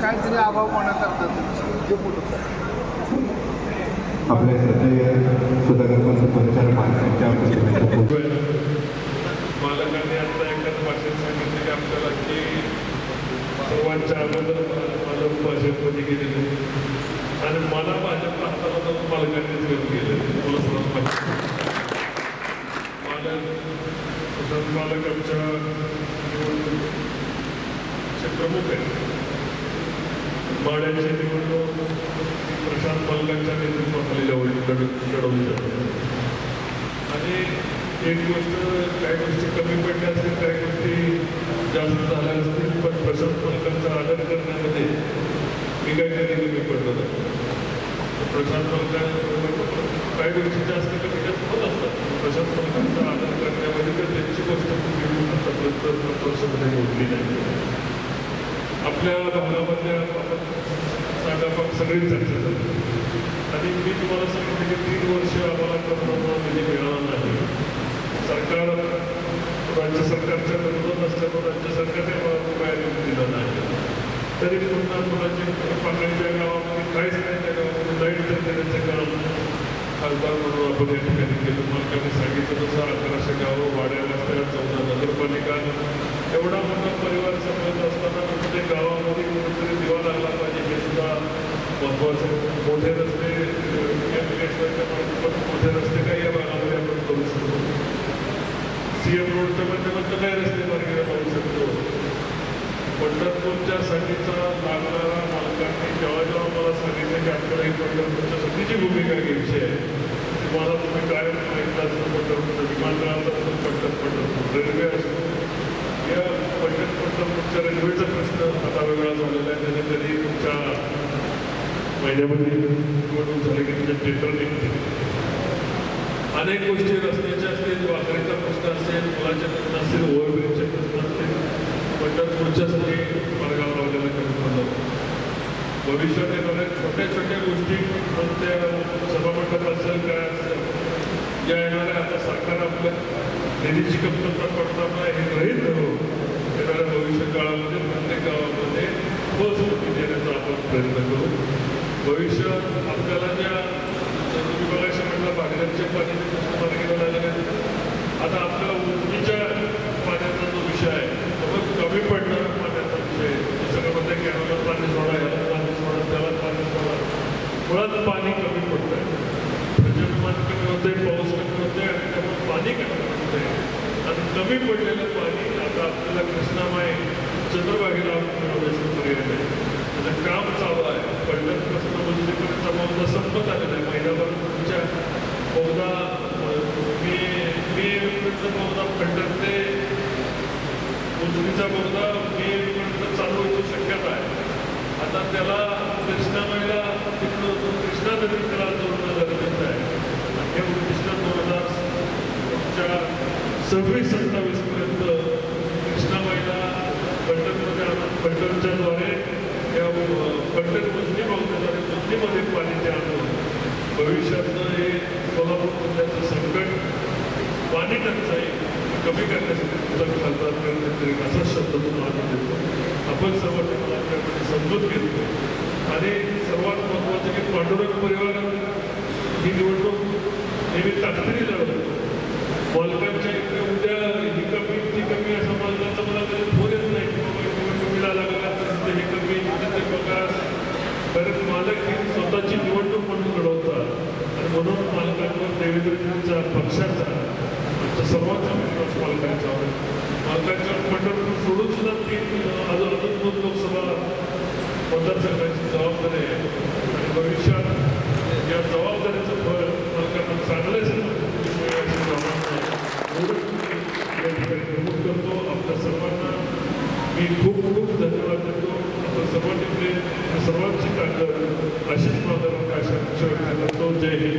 काहीतरी आगाऊपणा करतात आपल्या श्रद्धेय सुधाकर पंत परिचार माणसांच्या मालकांनी आता एकाच भाषेत सांगितलं की आपल्याला की सर्वांच्या अगोदर मालक भाजपमध्ये गेलेले आणि मला हाताला जाऊन मालकांनीच घेऊन गेले. मला मालक तसंच मालक आमच्या निवडणुकीचे प्रमुख माड्याची निवडणूक प्रशांत मालकांच्या नेतृत्वाखाली लढवली लढवली जाते आणि एक गोष्ट काही गोष्टी कमी पडल्या असतील काही गोष्टी जास्त झाल्या असतील पण प्रशांत मालकांचा आदर करण्यामध्ये मी काहीतरी कमी पडलो नाही प्रशांत मालकांबरोबर काही गोष्टी जास्त कमी जास्त होत असतात. प्रशांत मालकांचा आदर करण्यामध्ये तर त्यांची गोष्ट मी आतापर्यंत पाच वर्षामध्ये मोडली नाही आपल्या भागामध्ये आपण सगळी चर्चा झाली आणि मी तुम्हाला सांगितलं की तीन वर्ष आम्हाला करोना निधी मिळाला नाही. सरकार राज्य सरकारच्या विरोधात असल्यामुळे राज्य सरकारने मला रुपया दिलं दिला नाही. तरी पुन्हा मुलांची पाकळीच्या गावामध्ये काहीच नाही त्या गावामध्ये लाइट तर देण्याचं काम खासदार म्हणून आपण या ठिकाणी केलं. मालकाने सांगितलं तसं अकराशे गावं वाड्याला असतात चौदा नगरपालिका. एवढा मोठा परिवार सांभाळत प्रत्येक गावामध्ये कुठेतरी दिवा लागला पाहिजे हे सुद्धा महत्वाचं आहे. मोठे रस्ते मोठे रस्ते काही या भागामध्ये आपण करू शकतो सीएम रोडच्या माध्यमातून काही रस्ते मार्गे पाहू शकतो पंढरपूरच्या साठीचा लागणारा मालकांनी जेव्हा जेव्हा मला सांगितलं की आपल्याला ही पंढरपूरच्या साठीची भूमिका घ्यायची आहे तुम्हाला तुम्ही काय माहिती असतं पंढरपूरचं विमानतळाचं असतं पंढर पंढरपूर रेल्वे असतो पंढर रेल्वेचा प्रश्न आता वेगळा झालेला आहे. त्याने कधी तुमच्या महिन्यामध्ये निवडणूक झाली की तुमच्या पेपर निघते अनेक गोष्टी रस्त्याच्या असतील वाकरीचा प्रश्न असेल मुलाचे प्रश्न असेल ओव्हरब्रिजचे प्रश्न असतील पंढरपूरच्यासाठी मार्गावर लावलेला कार्यक्रम जातो भविष्यात येणाऱ्या छोट्या छोट्या गोष्टी पण त्या सभामंडप असेल काय असेल या येणाऱ्या आता सरकार आपल्या निधीची कमतरता पडताना हे गृहीत धरून भविष्य काळामध्ये प्रत्येक गावामध्ये बस देण्याचा आपण प्रयत्न करू. भविष्यात आपल्याला ज्या तुम्ही बघायचं म्हटलं बागलांचे पाणी मार्गेला लागले आता आपल्या उंचीच्या पाण्याचा जो विषय आहे तो कमी पडणारा पाण्याचा विषय. आहे. सगळं म्हणते की आम्हाला पाणी सोडा याला पाणी सोडा त्याला पाणी सोडा. मुळात पाणी कमी पडतंय. प्रजन्यमान कमी होते पाऊस कमी होते आणि त्यामुळे पाणी कमी पडतंय. आणि कमी पडलेलं पाणी आता आपल्याला कृष्णामाई चंद्रभागेला मिळवण्याचं पर्याय त्याचं काम चालू आहे. पंढरपूरपासून मजुरीपर्यंतचा बहुधा संपत आलेला आहे. महिनाभर तुमच्या बहुधा मे मे बहुधा पंढर ते उजनीचा बहुधा मे पर्यंत चालू होण्याची शक्यता आहे. आता त्याला कृष्णा महिला तिथलं कृष्णा नदी त्याला जोडणं गरजेचं आहे. हे उद्दिष्ट दोन हजार सव्वीस सत्तावीस पंढरपूरच्या त्या द्वारे पंढर मुस्लिमद्वारे मुस्लिममध्ये पाणी ते आणून भविष्यातलं हे सोलापूर जिल्ह्याचं संकट पाणी टंचाई कमी करण्यासाठी खासदार प्रयत्न करेल असा शब्द तुम्हाला आम्ही देतो आपण सर्व तुम्हाला त्यामध्ये समजून घेतो आणि सर्वात महत्त्वाचं की पांडुरंग परिवार ही निवडणूक नेहमी ताकदीने पालकांच्या पालकांच्या सोडून सुद्धा जबाबदारी आहे आणि भविष्यात सर्वांना मी खूप खूप धन्यवाद देतो सर्वांची ताकद अशीच मात्र जय हिंद.